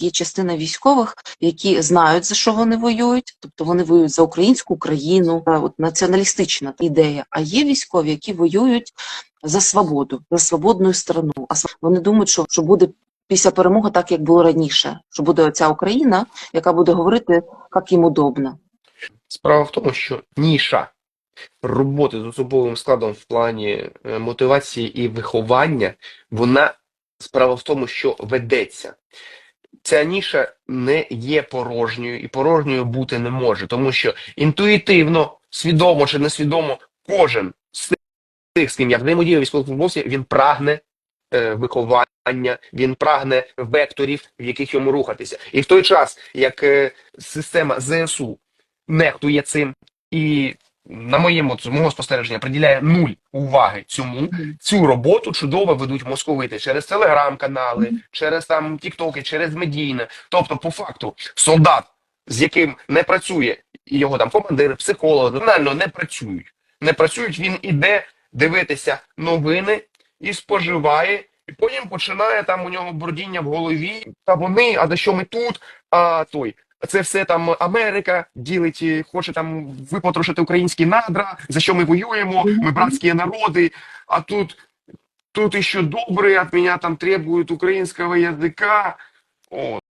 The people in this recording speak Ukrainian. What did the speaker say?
Є частина військових, які знають за що вони воюють, тобто вони воюють за українську країну, от націоналістична ідея. А є військові, які воюють за свободу, за свободну страну. А вони думають, що, що буде після перемоги так, як було раніше, що буде оця Україна, яка буде говорити, як їм удобно. Справа в тому, що ніша роботи з особовим складом в плані е, мотивації і виховання, вона справа в тому, що ведеться. Ця ніша не є порожньою і порожньою бути не може, тому що інтуїтивно, свідомо чи несвідомо, кожен з тих, з ким я взаємодію військовослужбовців, він прагне е, виховання, він прагне векторів, в яких йому рухатися. І в той час, як е, система ЗСУ нехтує цим і на моєму з мого спостереження приділяє нуль уваги цьому. Цю роботу чудово ведуть московити через телеграм-канали, через там тіктоки, через медійне. Тобто, по факту, солдат, з яким не працює його там командир, психолог, реально не працюють. Не працюють, він іде дивитися новини і споживає. І потім починає там у нього бродіння в голові. Та вони, а за що ми тут? А той це все там Америка ділить, хоче там випотрошити українські надра, за що ми воюємо, ми братські народи, а тут, тут іще добре, від мене там требують українського язика. О,